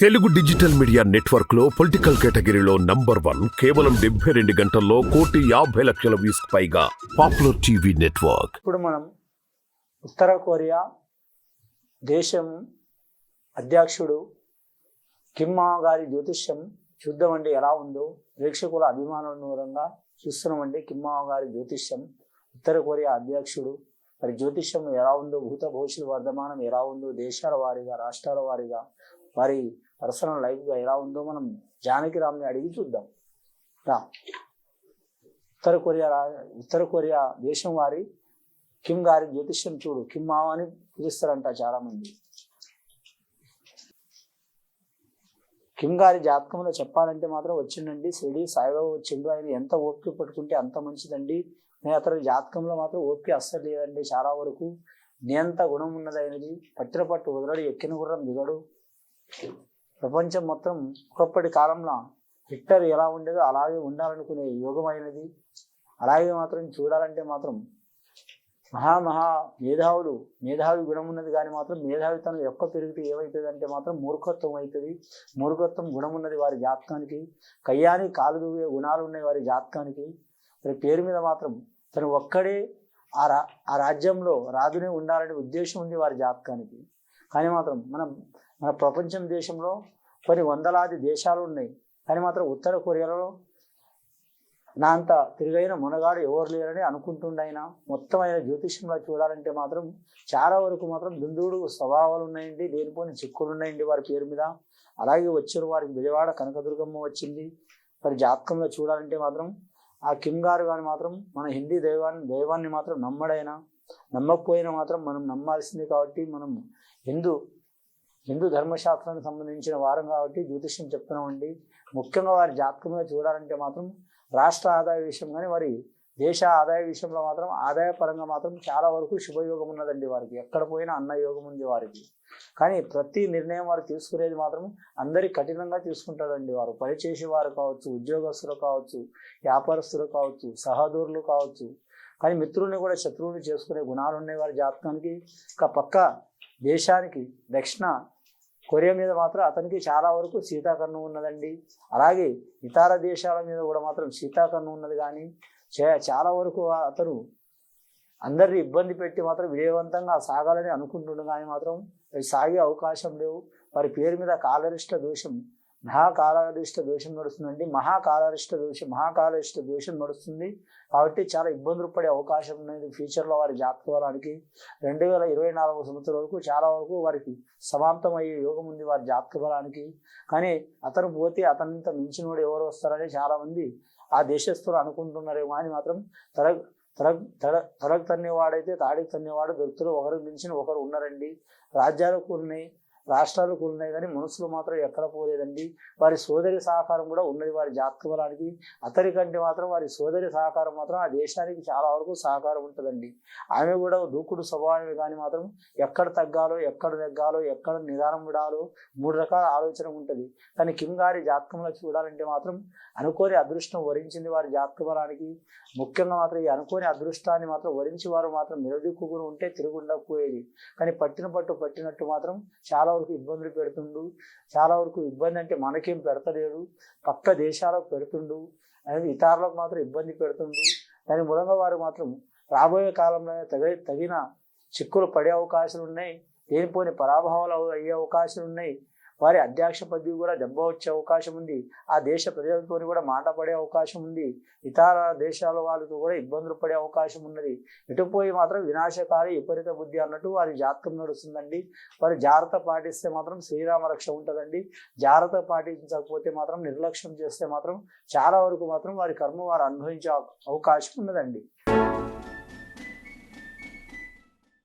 Telugu digital media నెట్వర్క్లో political కేటగిరీలో number one కేవలం డెబ్బై రెండు గంటల్లో కోటి యాభై లక్షల వ్యూస్ పైగా పాపులర్ టీవీ నెట్వర్క్. ఇప్పుడు మనం ఉత్తర కొరియా దేశం అధ్యక్షుడు కిమ్మా గారి జ్యోతిష్యం చూద్దామండి ఎలా ఉందో. ప్రేక్షకుల అభిమానుల చూస్తున్నామండి కిమ్మా గారి జ్యోతిష్యం. ఉత్తర కొరియా అధ్యక్షుడు. మరి జ్యోతిష్యం ఎలా ఉందో భూత భవిష్యత్ వర్ధమానం ఎలా ఉందో దేశాల వారీగా రాష్ట్రాల వారీగా వారి పర్సనల్ లైఫ్గా ఎలా ఉందో మనం జానకి రామ్ని అడిగి చూద్దాం. రా. ఉత్తర కొరియా ఉత్తర కొరియా దేశం వారి కిమ్ గారి జ్యోతిష్యం చూడు. కిమ్ మావ అని పిలుస్తారంట చాలామంది. కిమ్ గారి జాతకంలో చెప్పాలంటే మాత్రం వచ్చిండండి షిరిడి సాయిబాబా వచ్చిండు. ఆయన ఎంత ఓపిక పట్టుకుంటే అంత మంచిదండి. నేను అతని జాతకంలో మాత్రం ఓపిక అస్సలు లేదండి చాలా వరకు. నేంత గుణం ఉన్నది ఆయనది? పట్టిన పట్టు వదలడు ఎక్కిన గుర్రం దిగడు. ప్రపంచం మొత్తం ఒకప్పటి కాలంలో హిట్టర్ ఎలా ఉండేదో అలాగే ఉండాలనుకునే యోగమైనది. అలాగే మాత్రం చూడాలంటే మాత్రం మహా మహా మేధావులు మేధావి గుణం ఉన్నది కానీ మాత్రం మేధావితనం ఎక్క పెరిగితే ఏమవుతుంది అంటే మాత్రం మూర్ఖత్వం అవుతుంది. మూర్ఖత్వం గుణం ఉన్నది వారి జాతకానికి. కయ్యాని కాలు దూవే గుణాలు ఉన్నాయి వారి జాతకానికి. మరి పేరు మీద మాత్రం తను ఒక్కడే ఆ రా ఆ రాజ్యంలో రాజునే ఉండాలనే ఉద్దేశం ఉంది వారి జాతకానికి. కానీ మాత్రం మనం మన ప్రపంచం దేశంలో కొన్ని వందలాది దేశాలు ఉన్నాయి. కానీ మాత్రం ఉత్తర కొరియాలో నా అంత తిరుగైన మునగాడు ఎవరు లేరని అనుకుంటుండైనా మొత్తం ఆయన జ్యోతిష్యంలో చూడాలంటే మాత్రం చాలా వరకు మాత్రం దుందుడు స్వభావాలు ఉన్నాయండి లేనిపోని చిక్కులు ఉన్నాయండి వారి పేరు మీద. అలాగే వచ్చారు వారికి విజయవాడ కనకదుర్గమ్మ వచ్చింది. మరి జాతకంలో చూడాలంటే మాత్రం ఆ కిమ్ గారు కానీ మాత్రం మన హిందీ దైవాన్ని దైవాన్ని మాత్రం నమ్మడైనా నమ్మకపోయినా మాత్రం మనం నమ్మాల్సింది కాబట్టి మనం హిందూ హిందూ ధర్మశాస్త్రానికి సంబంధించిన వారం కాబట్టి జ్యోతిష్యం చెప్తున్నామండి. ముఖ్యంగా వారి జాతకంలో చూడాలంటే మాత్రం రాష్ట్ర ఆదాయ విషయం కానీ వారి దేశ ఆదాయ విషయంలో మాత్రం ఆదాయ పరంగా మాత్రం చాలా వరకు శుభయోగం ఉన్నదండి వారికి. ఎక్కడ పోయినా అన్న యోగం ఉంది వారికి. కానీ ప్రతి నిర్ణయం వారు తీసుకునేది మాత్రం అందరి కఠినంగా తీసుకుంటారండి వారు. పనిచేసే వారు కావచ్చు ఉద్యోగస్తులు కావచ్చు వ్యాపారస్తులు కావచ్చు సహోదరులు కావచ్చు. కానీ మిత్రుల్ని కూడా శత్రువుని చేసుకునే గుణాలు ఉన్నాయి వారి జాతకానికి. ఒక పక్క దేశానికి దక్షిణ కొరియా మీద మాత్రం అతనికి చాలా వరకు శీతాకరణం ఉన్నదండి. అలాగే ఇతర దేశాల మీద కూడా మాత్రం శీతాకరణం ఉన్నది కానీ చాలా వరకు అతను అందరిని ఇబ్బంది పెట్టి మాత్రం విజయవంతంగా సాగాలని అనుకుంటుండు కానీ మాత్రం సాగే అవకాశం లేవు. వారి పేరు మీద కాలరిష్ట దోషం మహాకాలరిష్ట దోషం నడుస్తుందండి. మహాకాలరిష్ట దోషం మహాకాలరిష్ట దోషం నడుస్తుంది. కాబట్టి చాలా ఇబ్బందులు పడే అవకాశం ఉన్నది ఫ్యూచర్లో వారి జాతకాలానికి రెండు వేల ఇరవై నాలుగు సంవత్సరం వరకు చాలా వరకు వారికి సమాప్తమయ్యే యోగం ఉంది వారి జాతక బలానికి కానీ అతను పోతే అతనింత మించిన వాడు ఎవరు వస్తారని చాలామంది ఆ దేశస్తులు అనుకుంటున్నారేమో అని మాత్రం తర తర తడ తడకు తన్నేవాడైతే తాడికి తన్నేవాడు వ్యక్తులు ఒకరు మించిన ఒకరు ఉన్నారండి. రాజ్యాలకు ఉన్నాయి రాష్ట్రాలు కూలినాయి కానీ మనసులు మాత్రం ఎక్కడ పోలేదండి. వారి సోదరి సహకారం కూడా ఉన్నది వారి జాతక బలానికి. అతని కంటే మాత్రం వారి సోదరి సహకారం మాత్రం ఆ దేశానికి చాలా వరకు సహకారం ఉంటుందండి. ఆమె కూడా దూకుడు స్వభావమే కానీ మాత్రం ఎక్కడ తగ్గాలో ఎక్కడ తగ్గాలో ఎక్కడ నిదానం విడాలో మూడు రకాల ఆలోచన ఉంటుంది. కానీ కిమ్ గారి జాతకంలో చూడాలంటే మాత్రం అనుకోని అదృష్టం వరించింది వారి జాతక బలానికి. ముఖ్యంగా మాత్రం ఈ అనుకోని అదృష్టాన్ని మాత్రం వరించి వారు మాత్రం నిలదొక్కుని ఉంటే తిరుగుండకపోయేది. కానీ పట్టిన పట్టు పట్టినట్టు మాత్రం చాలా వరకు ఇబ్బందులు పెడుతుండు. చాలా వరకు ఇబ్బంది అంటే మనకేం పెడతలేడు. పక్క దేశాలకు పెడుతుండు. అనేది ఇతరులకు మాత్రం ఇబ్బంది పెడుతుండు. దాని మూలంగా వారు మాత్రం రాబోయే కాలంలో తగ తగిన చిక్కులు పడే అవకాశాలు ఉన్నాయి లేనిపోని పరాభవాలు అయ్యే అవకాశాలు ఉన్నాయి వారి అధ్యక్ష పదవి కూడా దెబ్బ వచ్చే అవకాశం ఉంది. ఆ దేశ ప్రజలతో కూడా మాట పడే అవకాశం ఉంది. ఇతర దేశాల వాళ్ళతో కూడా ఇబ్బందులు పడే అవకాశం ఉన్నది. ఇటుపోయి మాత్రం వినాశకారి విపరీత బుద్ధి అన్నట్టు వారి జాతకం నడుస్తుందండి. వారి జాగ్రత్త పాటిస్తే మాత్రం శ్రీరామ రక్ష ఉంటుందండి. జాగ్రత్త పాటించకపోతే మాత్రం నిర్లక్ష్యం చేస్తే మాత్రం చాలా వరకు మాత్రం వారి కర్మ వారు అనుభవించే అవకాశం ఉన్నదండి.